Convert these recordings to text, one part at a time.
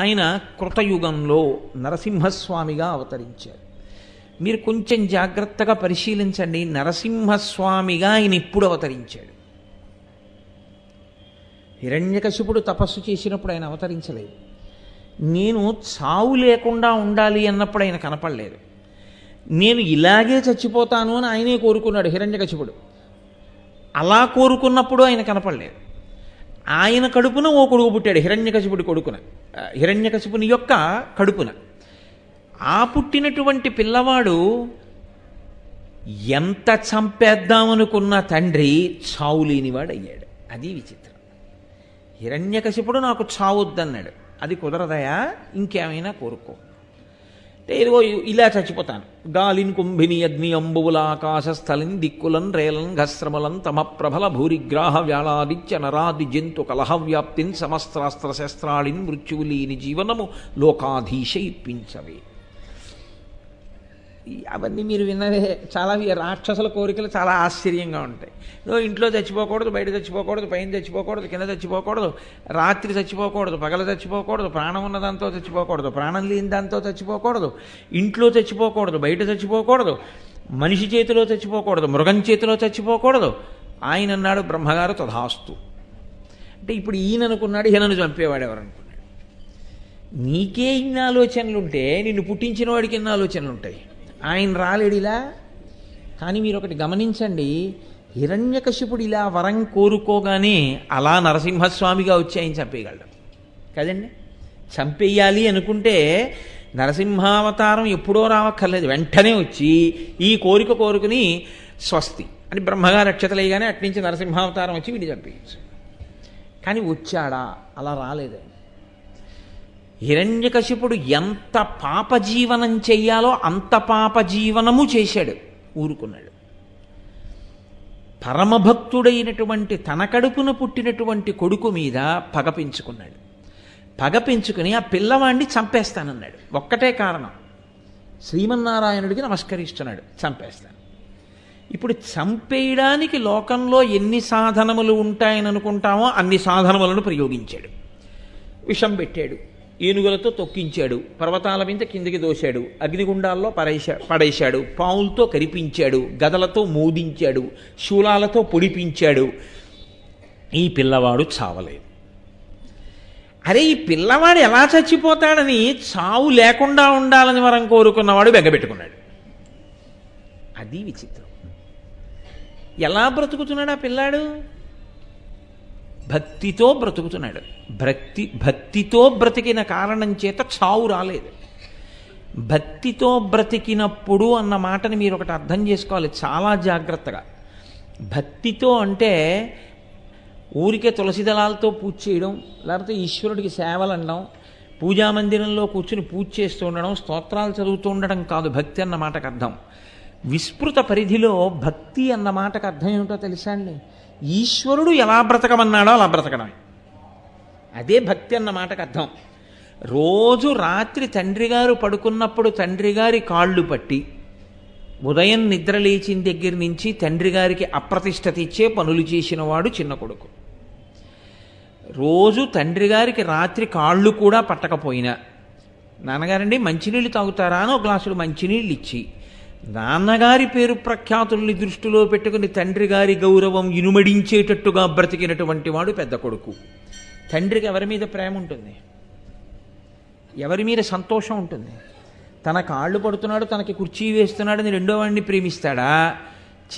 ఆయన కృతయుగంలో నరసింహస్వామిగా అవతరించారు. మీరు కొంచెం జాగ్రత్తగా పరిశీలించండి. నరసింహస్వామిగా ఆయన ఎప్పుడు అవతరించాడు. హిరణ్యకశిపుడు తపస్సు చేసినప్పుడు ఆయన అవతరించలేదు. నేను చావు లేకుండా ఉండాలి అన్నప్పుడు ఆయన కనపడలేదు. నేను ఇలాగే చచ్చిపోతాను అని ఆయనే కోరుకున్నాడు హిరణ్యకశిపుడు. అలా కోరుకున్నప్పుడు ఆయన కనపడలేదు. ఆయన కడుపున ఓ కొడుకు పుట్టాడు హిరణ్యకశిపుడి కొడుకున. హిరణ్యకశిపుని యొక్క కడుపున. ఆ పుట్టినటువంటి పిల్లవాడు ఎంత చంపేద్దామనుకున్న తండ్రి చావు లేనివాడు అయ్యాడు అది విచిత్రం. హిరణ్యకశిపుడు నాకు చావొద్దన్నాడు. అది కుదరదయా? ఇంకేమైనా కోరుకో. అంటే ఇదిగో ఇలా చచ్చిపోతాను. గాలిన్ కుంభిని అగ్ని అంబువుల ఆకాశ స్థలిన్ దిక్కులన్ రేలన్ ఘస్రమలన్ తమ ప్రబల భూరిగ్రాహ వ్యాళాదిత్య నరాది జంతు కలహ వ్యాప్తిన్ సమస్త్రాస్త్ర శస్త్రాళిన్ మృత్యువులీని జీవనము లోకాధీశ ఇప్పించవే. అవన్నీ మీరు విన్నవే చాలా రాక్షసుల కోరికలు చాలా ఆశ్చర్యంగా ఉంటాయి. ఏదో ఇంట్లో చచ్చిపోకూడదు బయట చచ్చిపోకూడదు పైన చచ్చిపోకూడదు కింద చచ్చిపోకూడదు రాత్రి చచ్చిపోకూడదు పగల చచ్చిపోకూడదు ప్రాణం ఉన్న దాంతో చచ్చిపోకూడదు ప్రాణం లేని దాంతో చచ్చిపోకూడదు ఇంట్లో చచ్చిపోకూడదు బయట చచ్చిపోకూడదు మనిషి చేతిలో చచ్చిపోకూడదు మృగం చేతిలో చచ్చిపోకూడదు. ఆయన అన్నాడు బ్రహ్మగారు తథాస్తు. అంటే ఇప్పుడు ఈయన అనుకున్నాడు ఈయనను చంపేవాడు ఎవరనుకున్నాడు నీకే ఇన్ని ఆలోచనలుంటే నిన్ను పుట్టించిన వాడికి ఎన్ని ఆలోచనలు ఉంటాయి ఆయన రాలేడిలా కానీ మీరు ఒకటి గమనించండి హిరణ్యకశిపుడు ఇలా వరం కోరుకోగానే అలా నరసింహస్వామిగా వచ్చి ఆయన చంపేయగలడు. కదండి? చంపేయాలి అనుకుంటే నరసింహావతారం ఎప్పుడో రావక్కర్లేదు. వెంటనే వచ్చి ఈ కోరిక కోరుకుని స్వస్తి. అని బ్రహ్మగారు అక్షతలేయగానే అట్నుంచి నరసింహావతారం వచ్చి వీడిని చంపేయచ్చు. కానీ వచ్చాడా? అలా రాలేదు హిరణ్యకశిపుడు ఎంత పాప జీవనం చెయ్యాలో అంత పాప జీవనము చేశాడు ఊరుకున్నాడు. పరమభక్తుడైనటువంటి తన కడుపున పుట్టినటువంటి కొడుకు మీద పగ పెంచుకున్నాడు. పగ పెంచుకుని ఆ పిల్లవాడిని చంపేస్తానన్నాడు. ఒక్కటే కారణం శ్రీమన్నారాయణుడికి నమస్కరిస్తున్నాడు చంపేస్తాను. ఇప్పుడు చంపేయడానికి లోకంలో ఎన్ని సాధనములు ఉంటాయని అనుకుంటామో అన్ని సాధనములను ప్రయోగించాడు. విషం పెట్టాడు ఏనుగులతో తొక్కించాడు. పర్వతాల మీద కిందికి దోశాడు. అగ్నిగుండాల్లో పడేశా పడేశాడు. పావులతో కరిపించాడు. గదలతో మోదించాడు. శూలాలతో పొడిపించాడు. ఈ పిల్లవాడు చావలేదు. అరే ఈ పిల్లవాడు ఎలా చచ్చిపోతాడని చావు లేకుండా ఉండాలని వరం కోరుకున్నవాడు బెగ్గబెట్టుకున్నాడు అది విచిత్రం. ఎలా బ్రతుకుతున్నాడు ఆ పిల్లాడు? భక్తితో బ్రతుకుతున్నాడు. భక్తి భక్తితో బ్రతికిన కారణం చేత చావు రాలేదు. భక్తితో బ్రతికినప్పుడు అన్న మాటని మీరు ఒకటి అర్థం చేసుకోవాలి చాలా జాగ్రత్తగా. భక్తితో అంటే ఊరికే తులసి దళాలతో పూజ చేయడం లేకపోతే ఈశ్వరుడికి సేవలు అనడం పూజా మందిరంలో కూర్చుని పూజ చేస్తూ ఉండడం స్తోత్రాలు చదువుతూ ఉండడం కాదు భక్తి అన్న మాటకు అర్థం. విస్తృత పరిధిలో భక్తి అన్న మాటకు అర్థం ఏమిటో తెలుసా అండి? ఈశ్వరుడు ఎలా బ్రతకమన్నాడో అలా బ్రతకడమే అదే భక్తి అన్న మాటకు అర్థం. రోజు రాత్రి తండ్రి గారు పడుకున్నప్పుడు తండ్రి గారి కాళ్ళు పట్టి ఉదయం నిద్ర లేచిన దగ్గర నుంచి తండ్రి గారికి అప్రతిష్ట తెచ్చే పనులు చేసినవాడు చిన్న కొడుకు. రోజు తండ్రి గారికి రాత్రి కాళ్ళు కూడా పట్టకపోయినా నాన్నగారండి మంచినీళ్ళు తాగుతారా? అని ఒక గ్లాసులు మంచినీళ్ళు ఇచ్చి నాన్నగారి పేరు ప్రఖ్యాతుల్ని దృష్టిలో పెట్టుకుని తండ్రి గారి గౌరవం ఇనుమడించేటట్టుగా బ్రతికినటువంటి వాడు పెద్ద కొడుకు. తండ్రికి ఎవరి మీద ప్రేమ ఉంటుంది? ఎవరి మీద సంతోషం ఉంటుంది? తన కాళ్ళు పడుతున్నాడు తనకి కుర్చీ వేస్తున్నాడని రెండో వాడిని ప్రేమిస్తాడా?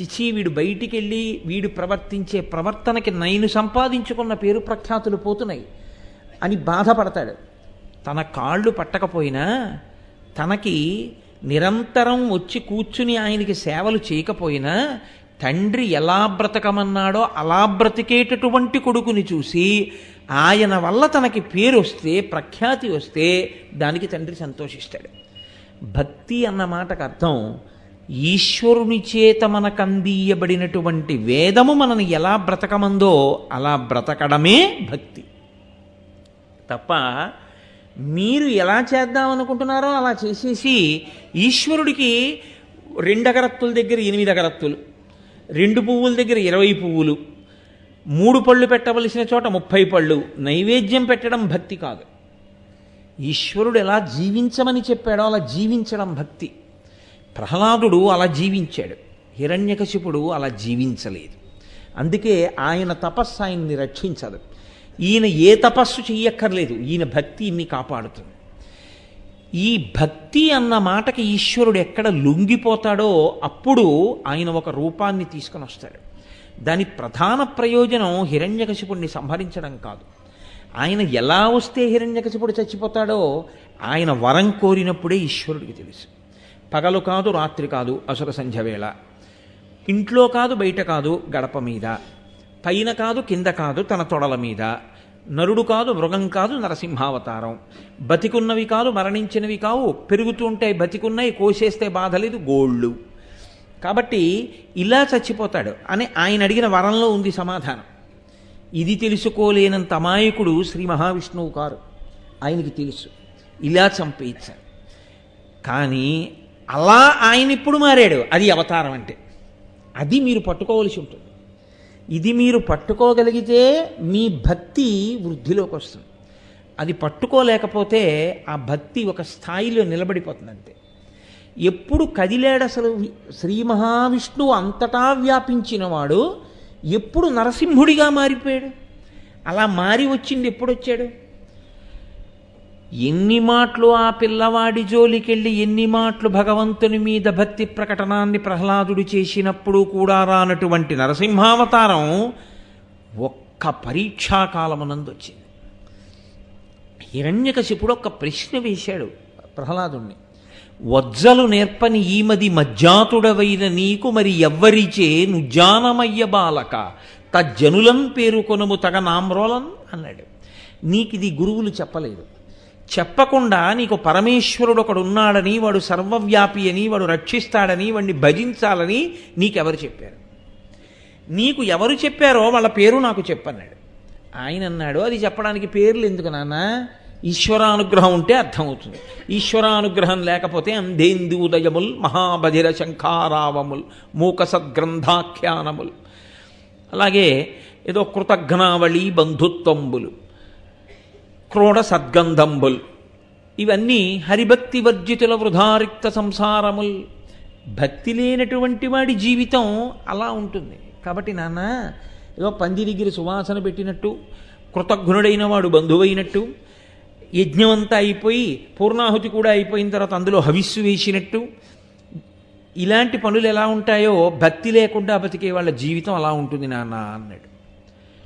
చిచి వీడు బయటికి వెళ్ళి వీడు ప్రవర్తించే ప్రవర్తనకి నేను సంపాదించుకున్న పేరు ప్రఖ్యాతులు పోతున్నాయి అని బాధపడతాడు. తన కాళ్ళు పట్టకపోయినా తనకి నిరంతరం వచ్చి కూర్చుని ఆయనకి సేవలు చేయకపోయినా తండ్రి ఎలా బ్రతకమన్నాడో అలా బ్రతికేటటువంటి కొడుకుని చూసి ఆయన వల్ల తనకి పేరు వస్తే ప్రఖ్యాతి వస్తే దానికి తండ్రి సంతోషిస్తాడు. భక్తి అన్న మాటకు అర్థం ఈశ్వరుని చేత మనకు అందియబడినటువంటి వేదము మనని ఎలా బ్రతకమందో అలా బ్రతకడమే భక్తి. తప్ప మీరు ఎలా చేద్దాం అనుకుంటున్నారో అలా చేసేసి ఈశ్వరుడికి రెండు అగరత్తుల దగ్గర ఎనిమిది అగరత్తులు రెండు పువ్వుల దగ్గర ఇరవై పువ్వులు మూడు పళ్ళు పెట్టవలసిన చోట ముప్పై పళ్ళు నైవేద్యం పెట్టడం భక్తి కాదు. ఈశ్వరుడు ఎలా జీవించమని చెప్పాడో అలా జీవించడం భక్తి. ప్రహ్లాదుడు అలా జీవించాడు హిరణ్యకశిపుడు అలా జీవించలేదు. అందుకే ఆయన తపస్సు ఆయన్ని రక్షించదు. ఈయన ఏ తపస్సు చెయ్యక్కర్లేదు. ఈయన భక్తి ఇన్ని కాపాడుతుంది. ఈ భక్తి అన్న మాటకి ఈశ్వరుడు ఎక్కడ లొంగిపోతాడో అప్పుడు ఆయన ఒక రూపాన్ని తీసుకొని వస్తాడు. దాని ప్రధాన ప్రయోజనం హిరణ్యకశిపుడిని సంహరించడం కాదు. ఆయన ఎలా వస్తే హిరణ్యకశిపుడు చచ్చిపోతాడో ఆయన వరం కోరినప్పుడే ఈశ్వరుడికి తెలుసు. పగలు కాదు రాత్రి కాదు అసుర సంధ్య వేళ. ఇంట్లో కాదు బయట కాదు గడప మీద. పైన కాదు కింద కాదు తన తొడల మీద. నరుడు కాదు మృగం కాదు నరసింహావతారం. బతికున్నవి కాదు మరణించినవి కావు. పెరుగుతూ ఉంటాయి బతికున్నాయి కోసేస్తే బాధ లేదు గోళ్ళు. కాబట్టి ఇలా చచ్చిపోతాడు అని ఆయన అడిగిన వరంలో ఉంది సమాధానం. ఇది తెలుసుకోలేనంత అమాయకుడు శ్రీ మహావిష్ణువు కారు. ఆయనకి తెలుసు. ఇలా చంపేయించాడు కానీ అలా ఆయన ఇప్పుడు మారాడు. అది అవతారం అంటే. అది మీరు పట్టుకోవలసి ఉంటుంది. ఇది మీరు పట్టుకోగలిగితే మీ భక్తి వృద్ధిలోకి వస్తుంది. అది పట్టుకోలేకపోతే ఆ భక్తి ఒక స్థాయిలో నిలబడిపోతుంది అంతే ఎప్పుడు కదిలేడ అసలు శ్రీ మహావిష్ణువు అంతటా వ్యాపించినవాడు ఎప్పుడు నరసింహుడిగా మారిపోయాడు. అలా మారి వచ్చింది ఎప్పుడొచ్చాడు? ఎన్ని మాటలు ఆ పిల్లవాడి జోలికెళ్ళి ఎన్ని మాటలు భగవంతుని మీద భక్తి ప్రకటనాన్ని ప్రహ్లాదుడు చేసినప్పుడు కూడా రానటువంటి నరసింహావతారం ఒక్క పరీక్షాకాలమునందు వచ్చింది హిరణ్యకశిపుడు ఒక ప్రశ్న వేశాడు ప్రహ్లాదుణ్ణి. వజ్జలు నేర్పని ఈమది మజ్జాతుడవైన నీకు మరి ఎవ్వరిచే నుజ్జానమయ్య బాలక తజ్జనులం పేరుకొనుము తగ నామ్రోలం అన్నాడు. నీకిది గురువులు చెప్పలేదు. చెప్పకుండా నీకు పరమేశ్వరుడు ఒకడు ఉన్నాడని వాడు సర్వవ్యాపి అని వాడు రక్షిస్తాడని వాడిని భజించాలని నీకెవరు చెప్పారు? నీకు ఎవరు చెప్పారో వాళ్ళ పేరు నాకు చెప్పన్నాడు. ఆయన అన్నాడు అది చెప్పడానికి పేర్లు ఎందుకు నాన్న? ఈశ్వరానుగ్రహం ఉంటే అర్థమవుతుంది. ఈశ్వరానుగ్రహం లేకపోతే అంధేందూదయముల్ మహాబధిర శంఖారావముల్ మూక సద్గ్రంథాఖ్యానముల్ అలాగే ఏదో కృతఘ్నావళి బంధుత్వంబులు. క్రోడ సద్గంధంబుల్. ఇవన్నీ హరిభక్తి వర్జితుల వృధారిక్త సంసారముల్. భక్తి లేనటువంటి వాడి జీవితం అలా ఉంటుంది. కాబట్టి నాన్న ఏదో పందిరిగిరి సువాసన పెట్టినట్టు కృతజ్ఞుడైన వాడు బంధువైనట్టు యజ్ఞమంతా అయిపోయి పూర్ణాహుతి కూడా అయిపోయిన తర్వాత అందులో హవిస్సు వేసినట్టు ఇలాంటి పనులు ఎలా ఉంటాయో భక్తి లేకుండా బతికే వాళ్ళ జీవితం అలా ఉంటుంది నాన్న అన్నాడు.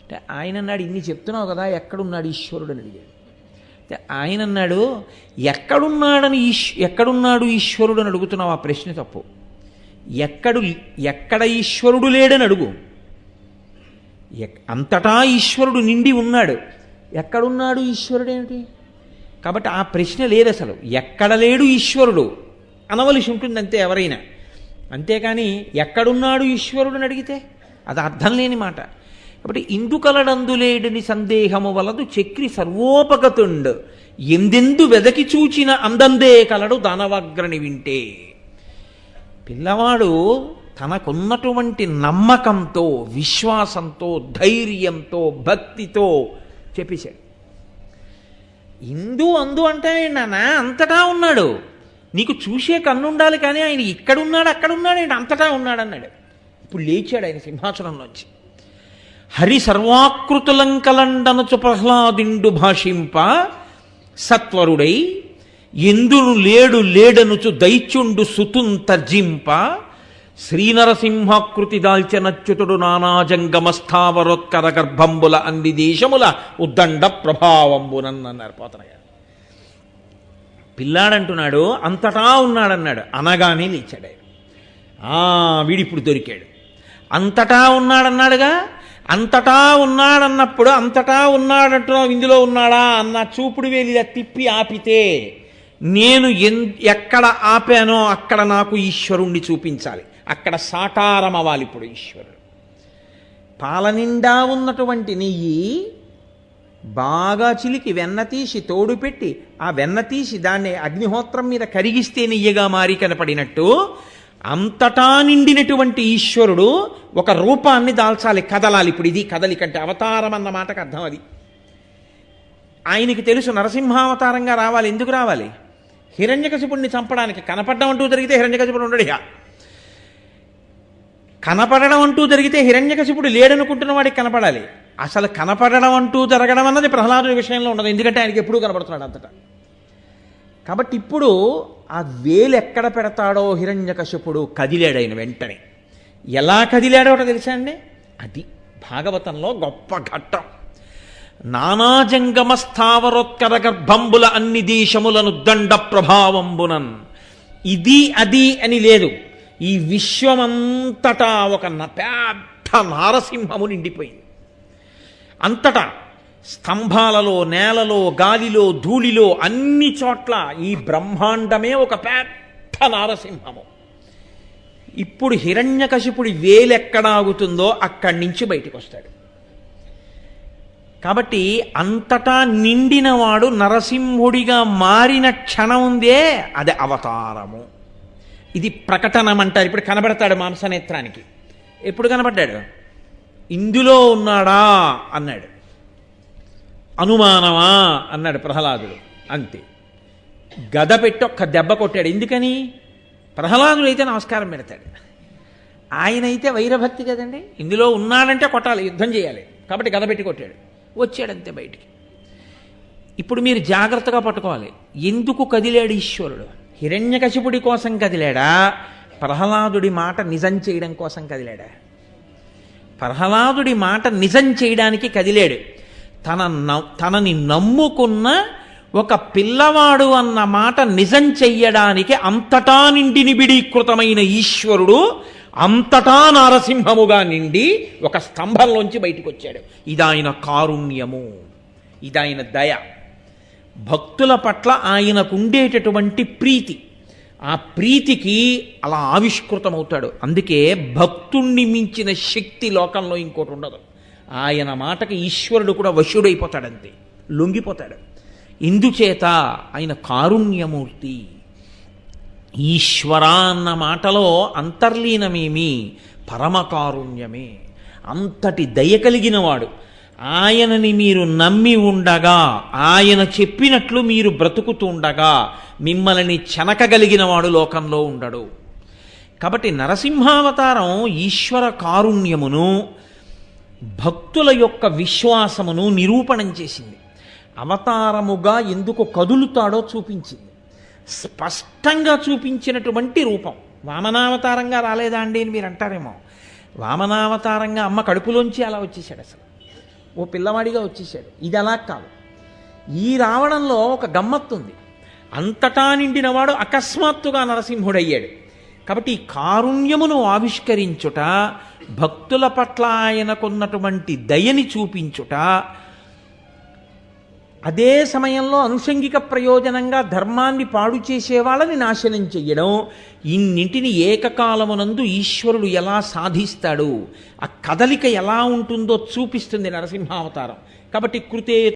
అంటే ఆయన అన్నాడు ఇన్ని చెప్తున్నావు కదా ఎక్కడున్నాడు ఈశ్వరుడు? అని అడిగాడు. ఆయన అన్నాడు ఎక్కడున్నాడని ఈశ్ ఎక్కడున్నాడు ఈశ్వరుడు అని అడుగుతున్నావు? ఆ ప్రశ్న తప్పు. ఎక్కడు ఎక్కడ ఈశ్వరుడు లేడని అడుగు. అంతటా ఈశ్వరుడు నిండి ఉన్నాడు. ఎక్కడున్నాడు ఈశ్వరుడు ఏమిటి? కాబట్టి ఆ ప్రశ్న లేదు అసలు. ఎక్కడ లేడు ఈశ్వరుడు? అనవలసి ఉంటుంది అంతే ఎవరైనా. అంతేకాని ఎక్కడున్నాడు ఈశ్వరుడు అని అడిగితే అది అర్థం లేని మాట. కాబట్టి ఇందుకలడందులేడని సందేహము వలదు చక్రి సర్వోపగతుండు. ఎందెందు వెదకి చూచిన అందందే కలడు దానవాగ్రని వింటే. పిల్లవాడు తనకున్నటువంటి నమ్మకంతో విశ్వాసంతో ధైర్యంతో భక్తితో చెప్పేశాడు. ఇందు అందు అంటే నాన్న అంతటా ఉన్నాడు. నీకు చూసే కన్నుండాలి కానీ ఆయన ఇక్కడున్నాడు అక్కడున్నాడు ఆయన అంతటా ఉన్నాడు అన్నాడు ఇప్పుడు లేచాడు ఆయన సింహాసనంలోంచి హరి సర్వాకృతులంకలండనచు ప్రహ్లాదిండు భాషింప సత్వరుడై ఎందును లేడు లేడనుచు దైత్యుండు సుతున్ తర్జింప శ్రీనరసింహాకృతి దాల్చనచ్యుతుడు నానాజంగమస్థావరోత్కర గర్భంబుల అన్ని దేశముల ఉద్దండ ప్రభావంబునన్నారు పోతనయ్య. పిల్లాడంటున్నాడు అంతటా ఉన్నాడన్నాడు. అనగానే లేచాడు ఆ వీడిప్పుడు దొరికాడు. అంతటా ఉన్నాడన్నాడుగా? అంతటా ఉన్నాడన్నప్పుడు అంతటా ఉన్నాడంటున్నావు ఇందులో ఉన్నాడా అన్న చూపుడు వేలి తిప్పి ఆపితే నేను ఎన్ ఎక్కడ ఆపానో అక్కడ నాకు ఈశ్వరుణ్ణి చూపించాలి. అక్కడ సాకారం అవ్వాలి ఇప్పుడు ఈశ్వరుడు. పాలనిండా ఉన్నటువంటి నెయ్యి బాగా చిలికి వెన్న తీసి తోడు పెట్టి ఆ వెన్న తీసి దాన్ని అగ్నిహోత్రం మీద కరిగిస్తే నెయ్యగా మారి కనపడినట్టు అంతటా నిండినటువంటి ఈశ్వరుడు ఒక రూపాన్ని దాల్చాలి కదలాలి. ఇప్పుడు ఇది కదలికంటే అవతారం అన్న మాటకు అర్థం అది. ఆయనకి తెలుసు నరసింహావతారంగా రావాలి. ఎందుకు రావాలి? హిరణ్యకశిపుడిని చంపడానికి కనపడడం అంటూ జరిగితే హిరణ్యకశిపుడు ఉండడు ఇక. కనపడడం అంటూ జరిగితే హిరణ్యకశిపుడు లేడనుకుంటున్న వాడికి కనపడాలి. అసలు కనపడడం అంటూ జరగడం అన్నది ప్రహ్లాదుడి విషయంలో ఉండదు. ఎందుకంటే ఆయనకి ఎప్పుడూ కనపడుతున్నాడు అంతటా. కాబట్టి ఇప్పుడు ఆ వేలు ఎక్కడ పెడతాడో హిరణ్యకశపుడు కదిలాడు ఆయన వెంటనే. ఎలా కదిలాడో తెలుసా అండి? అది భాగవతంలో గొప్ప ఘట్టం. నానాజంగమ స్థావరోత్కర గర్భంబుల అన్ని దేశములను దండ ప్రభావంబునన్. ఇది అది అని లేదు. ఈ విశ్వమంతటా ఒక న- పెద్ద నారసింహము నిండిపోయింది. అంతటా స్తంభాలలో నేలలో గాలిలో ధూళిలో అన్ని చోట్ల ఈ బ్రహ్మాండమే ఒక పెద్ద నారసింహము. ఇప్పుడు హిరణ్యకశిపుడి వేలెక్కడాగుతుందో అక్కడి నుంచి బయటికి వస్తాడు కాబట్టి అంతటా నిండినవాడు నరసింహుడిగా మారిన క్షణం ఉందే అది అవతారము. ఇది ప్రకటనం అంటారు. ఇప్పుడు కనబడతాడు మాంసనేత్రానికి. ఎప్పుడు కనబడ్డాడు? ఇందులో ఉన్నాడా? అన్నాడు. అనుమానమా? అన్నాడు ప్రహ్లాదుడు. అంతే. గద పెట్టి ఒక్క దెబ్బ కొట్టాడు. ఎందుకని? ప్రహ్లాదుడు అయితే నమస్కారం పెడతాడు. ఆయన అయితే వైరభక్తి కదండి. ఇందులో ఉన్నాడంటే కొట్టాలి యుద్ధం చేయాలి. కాబట్టి గద పెట్టి కొట్టాడు. వచ్చాడంతే బయటికి. ఇప్పుడు మీరు జాగ్రత్తగా పట్టుకోవాలి. ఎందుకు కదిలాడు ఈశ్వరుడు? హిరణ్యకశిపుడి కోసం కదిలాడా? ప్రహ్లాదుడి మాట నిజం చేయడం కోసం కదిలాడా? ప్రహ్లాదుడి మాట నిజం చేయడానికి కదిలాడు. తన తనని నమ్ముకున్న ఒక పిల్లవాడు అన్న మాట నిజం చెయ్యడానికి అంతటా నిండి నిబిడీకృతమైన ఈశ్వరుడు అంతటా నారసింహముగా నిండి ఒక స్తంభంలోంచి బయటకు వచ్చాడు ఇదాయన కారుణ్యము. ఇదాయన దయ. భక్తుల పట్ల ఆయనకుండేటటువంటి ప్రీతి. ఆ ప్రీతికి అలా ఆవిష్కృతమవుతాడు. అందుకే భక్తుణ్ణి మించిన శక్తి లోకంలో ఇంకోటి ఉండదు. ఆయన మాటకి ఈశ్వరుడు కూడా వశుడైపోతాడంతే లొంగిపోతాడు. ఇందుచేత ఆయన కారుణ్యమూర్తి. ఈశ్వర అన్న మాటలో అంతర్లీనమేమి పరమకారుణ్యమే. అంతటి దయ కలిగినవాడు. ఆయనని మీరు నమ్మి ఉండగా ఆయన చెప్పినట్లు మీరు బ్రతుకుతుండగా మిమ్మల్ని చెనకగలిగినవాడు లోకంలో ఉండడు. కాబట్టి నరసింహావతారం ఈశ్వర కారుణ్యమును భక్తుల యొక్క విశ్వాసమును నిరూపణం చేసింది. అవతారముగా ఎందుకు కదులుతాడో చూపించింది. స్పష్టంగా చూపించినటువంటి రూపం. వామనావతారంగా రాలేదా అండి అని మీరు అంటారేమో. వామనావతారంగా అమ్మ కడుపులోంచి అలా వచ్చేసాడు అసలు. ఓ పిల్లవాడిగా వచ్చేసాడు ఇది అలా కాదు. ఈ రావడంలో ఒక గమ్మత్తుంది అంతటా నిండినవాడు అకస్మాత్తుగా నరసింహుడయ్యాడు. కాబట్టి ఈ కారుణ్యమును ఆవిష్కరించుట భక్తుల పట్ల ఆయనకున్నటువంటి దయని చూపించుట అదే సమయంలో అనుషంగిక ప్రయోజనంగా ధర్మాన్ని పాడు చేసే వాళ్ళని నాశనం చెయ్యడం ఇన్నింటిని ఏకకాలమునందు ఈశ్వరుడు ఎలా సాధిస్తాడు ఆ కదలిక ఎలా ఉంటుందో చూపిస్తుంది నరసింహావతారం. కాబట్టి కృతే